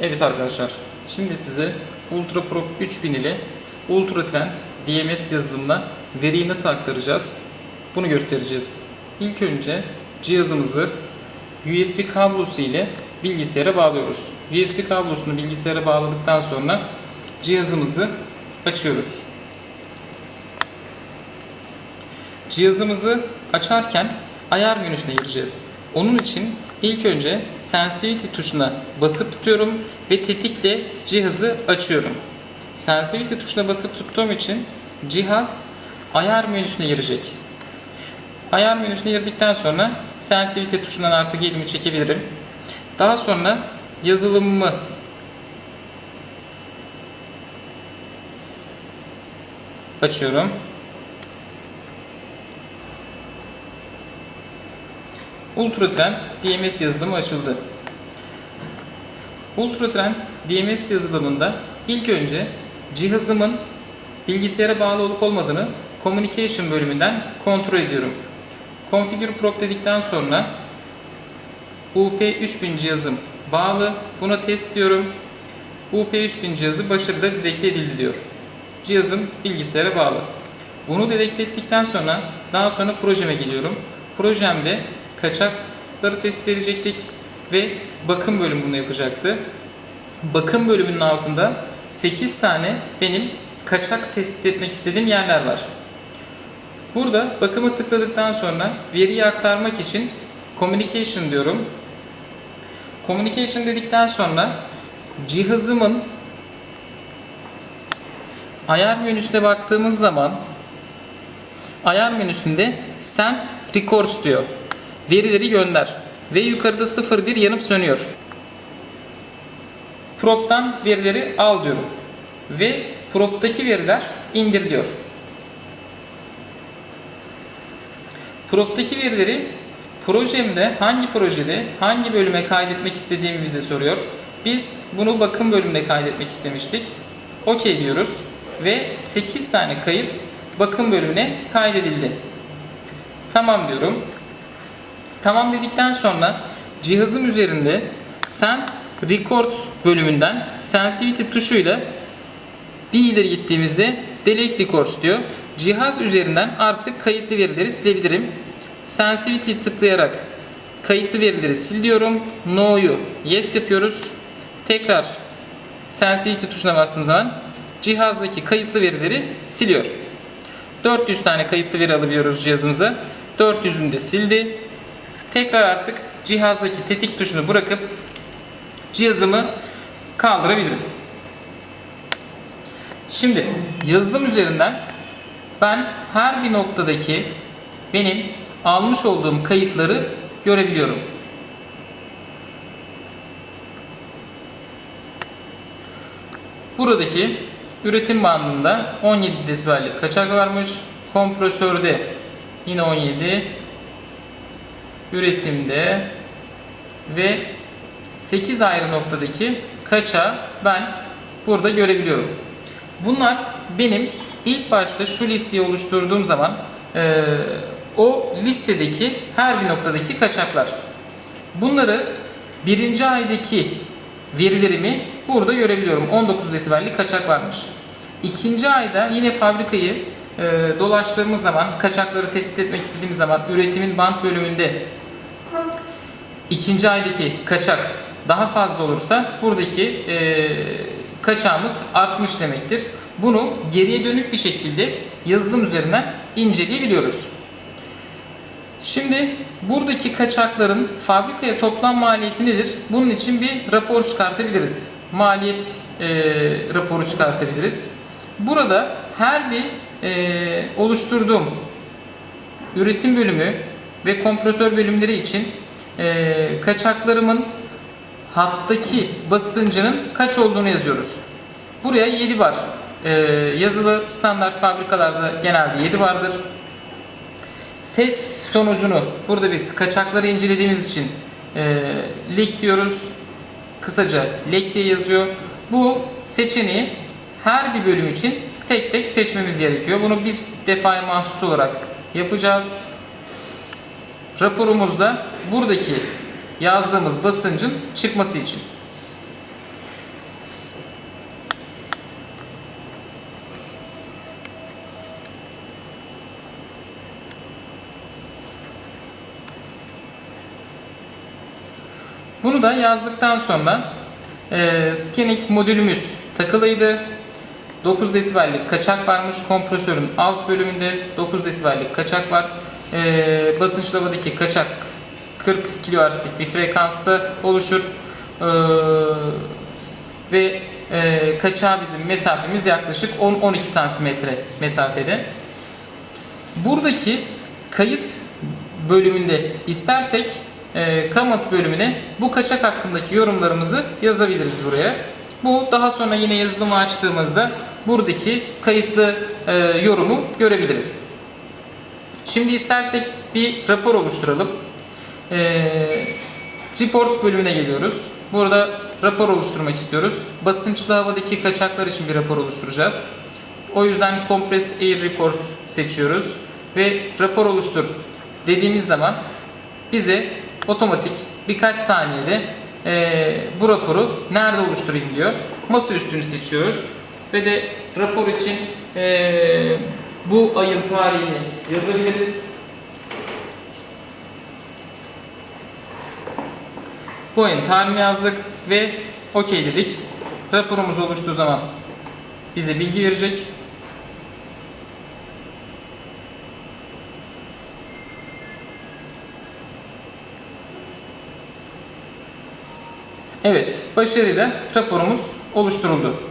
Evet arkadaşlar, şimdi size Ultra Pro 3000 ile Ultra Trend DMS yazılımına veriyi nasıl aktaracağız? Bunu göstereceğiz. İlk önce cihazımızı USB kablosu ile bilgisayara bağlıyoruz. USB kablosunu bilgisayara bağladıktan sonra cihazımızı açıyoruz. Cihazımızı açarken ayar menüsüne gireceğiz. Onun için ilk önce Sensivity tuşuna basıp tutuyorum ve tetikle cihazı açıyorum. Sensivity tuşuna basıp tuttuğum için cihaz ayar menüsüne girecek. Ayar menüsüne girdikten sonra Sensivity tuşundan artık elimi çekebilirim. Daha sonra yazılımımı açıyorum. UltraTrend DMS yazılımı açıldı. UltraTrend DMS yazılımında ilk önce cihazımın bilgisayara bağlı olup olmadığını Communication bölümünden kontrol ediyorum. Configure Prop dedikten sonra UP3000 cihazım bağlı. Buna test diyorum. UP3000 cihazı başarılı dedekte edildi diyor. Cihazım bilgisayara bağlı. Bunu dedekte ettikten sonra daha sonra projeme geliyorum. Projemde kaçakları tespit edecektik ve bakım bölümü bunu yapacaktı. Bakım bölümünün altında 8 tane benim kaçak tespit etmek istediğim yerler var. Burada bakımı tıkladıktan sonra veriyi aktarmak için communication diyorum. Communication dedikten sonra cihazımın ayar menüsüne baktığımız zaman ayar menüsünde send records diyor. Verileri gönder. Ve yukarıda 01 yanıp sönüyor. Prop'tan verileri al diyorum. Ve prop'taki veriler indir diyor. Prop'taki verileri projemde hangi projede hangi bölüme kaydetmek istediğimi bize soruyor. Biz bunu bakım bölümüne kaydetmek istemiştik. OK diyoruz ve 8 tane kayıt bakım bölümüne kaydedildi. Tamam diyorum. Tamam dedikten sonra cihazım üzerinde Send Records bölümünden Sensivity tuşuyla bir ileri gittiğimizde Delete Records diyor. Cihaz üzerinden artık kayıtlı verileri silebilirim. Sensivity tıklayarak kayıtlı verileri sil diyorum. No'yu yes yapıyoruz. Tekrar Sensivity tuşuna bastığım zaman cihazdaki kayıtlı verileri siliyor. 400 tane kayıtlı veri alabiliyoruz cihazımıza. 400'ünü de sildi. Tekrar artık cihazdaki tetik tuşunu bırakıp cihazımı kaldırabilirim. Şimdi yazılım üzerinden ben her bir noktadaki benim almış olduğum kayıtları görebiliyorum. Buradaki üretim bandında 17 desibellik kaçak varmış. Kompresörde yine 17 üretimde ve 8 ayrı noktadaki kaça ben burada görebiliyorum. Bunlar benim ilk başta şu listeyi oluşturduğum zaman e, o listedeki her bir noktadaki kaçaklar. Bunları birinci aydaki verilerimi burada görebiliyorum. 19 desibellik kaçak varmış. İkinci ayda yine fabrikayı e, dolaştığımız zaman, kaçakları tespit etmek istediğimiz zaman üretimin band bölümünde ikinci aydaki kaçak daha fazla olursa buradaki e, kaçağımız artmış demektir. Bunu geriye dönük bir şekilde yazılım üzerinden inceleyebiliyoruz. Şimdi buradaki kaçakların fabrikaya toplam maliyeti nedir? Bunun için bir rapor çıkartabiliriz. Maliyet e, raporu çıkartabiliriz. Burada her bir e, oluşturduğum üretim bölümü ve kompresör bölümleri için e, kaçaklarımın hattaki basıncının kaç olduğunu yazıyoruz. Buraya 7 bar. E, yazılı standart fabrikalarda genelde 7 bardır. Test sonucunu burada biz kaçakları incelediğimiz için e, leak diyoruz. Kısaca leak diye yazıyor. Bu seçeneği her bir bölüm için tek tek seçmemiz gerekiyor. Bunu biz defaya mahsus olarak yapacağız raporumuzda buradaki yazdığımız basıncın çıkması için. Bunu da yazdıktan sonra e, scanning modülümüz takılıydı. 9 desibellik kaçak varmış kompresörün alt bölümünde 9 desibellik kaçak var. E, basınç lavadaki kaçak 40 kHz'lik bir frekansta oluşur. E, ve e, kaçağa bizim mesafemiz yaklaşık 10-12 santimetre mesafede. Buradaki kayıt bölümünde istersek e, comments bölümüne bu kaçak hakkındaki yorumlarımızı yazabiliriz buraya. Bu daha sonra yine yazılımı açtığımızda buradaki kayıtlı e, yorumu görebiliriz. Şimdi istersek bir rapor oluşturalım. E, reports bölümüne geliyoruz. Burada rapor oluşturmak istiyoruz. Basınçlı havadaki kaçaklar için bir rapor oluşturacağız. O yüzden Compressed Air Report seçiyoruz ve rapor oluştur dediğimiz zaman bize otomatik birkaç saniyede eee, bu raporu nerede oluşturayım diyor. Masa üstünü seçiyoruz ve de rapor için eee, bu ayın tarihini yazabiliriz. Bu ayın tarihini yazdık ve OK dedik. Raporumuz oluştuğu zaman bize bilgi verecek. Evet, başarıyla raporumuz oluşturuldu.